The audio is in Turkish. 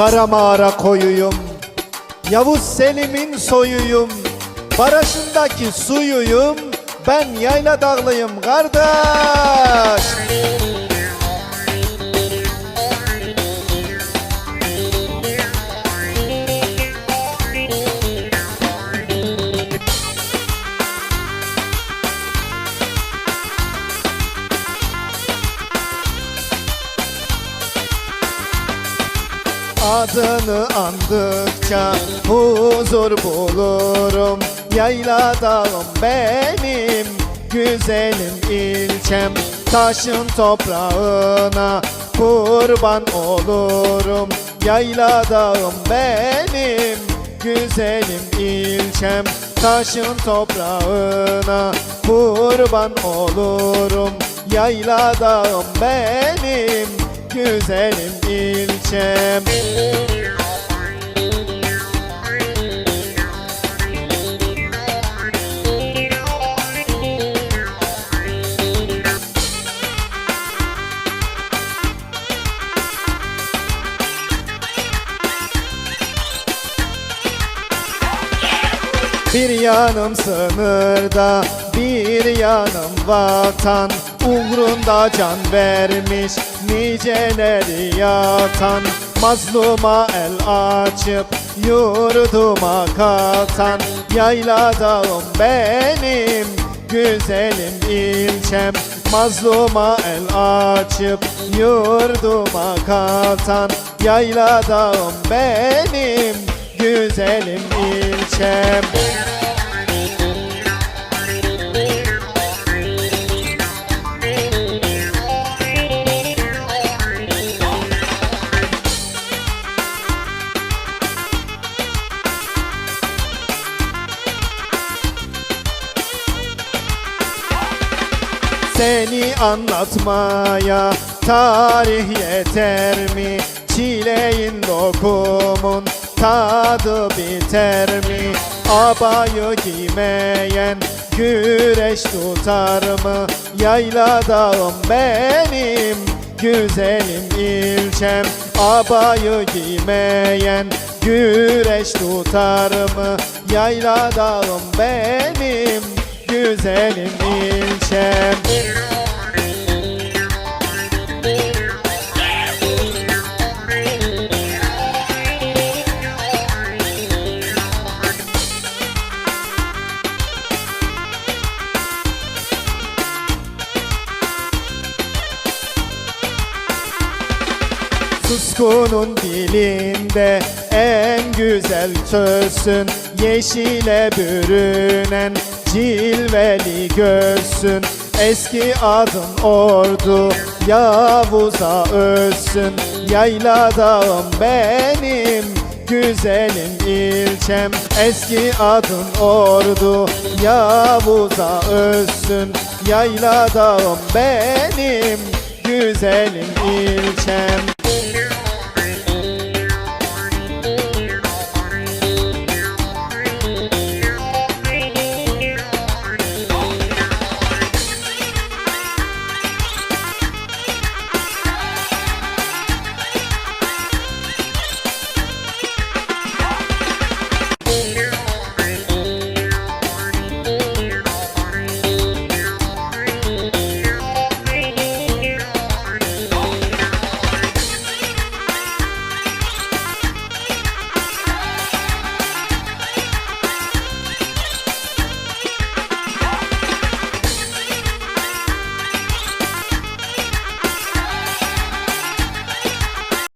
Kara mağara koyuyum. Yavuz Selim'in soyuyum. Barajındaki suyuyum. Ben yayla dağlıyım kardeş Adını andıkça huzur bulurum. Yayla dağım benim güzelim ilçem. Taşın toprağına kurban olurum. Yayla dağım benim güzelim ilçem. Taşın toprağına kurban olurum. Yayla dağım benim güzelim ilçem Bir yanım sınırda, bir yanım vatan. Uğrunda can vermiş niceleri yatan. Mazluma el açıp yurduma katan. Yayla dağım benim güzelim ilçem. Mazluma el açıp yurduma katan. Yayla dağım benim güzelim ilçem Seni anlatmaya tarih yeter mi? Çileğin dokumun tadı biter mi? Abayı giymeyen güreş tutar mı? Yayla dağım benim güzelim ilçem Abayı giymeyen güreş tutar mı? Yayla dağım benim güzelim ilçem Suskunun dilinde en güzel sözsün. Yeşile bürünen cilveli gözsün Eski adın ordu Yavuz'a özsün Yayla dağım benim güzelim ilçem. Eski adın ordu Yavuz'a özsün Yayla dağım benim güzelim ilçem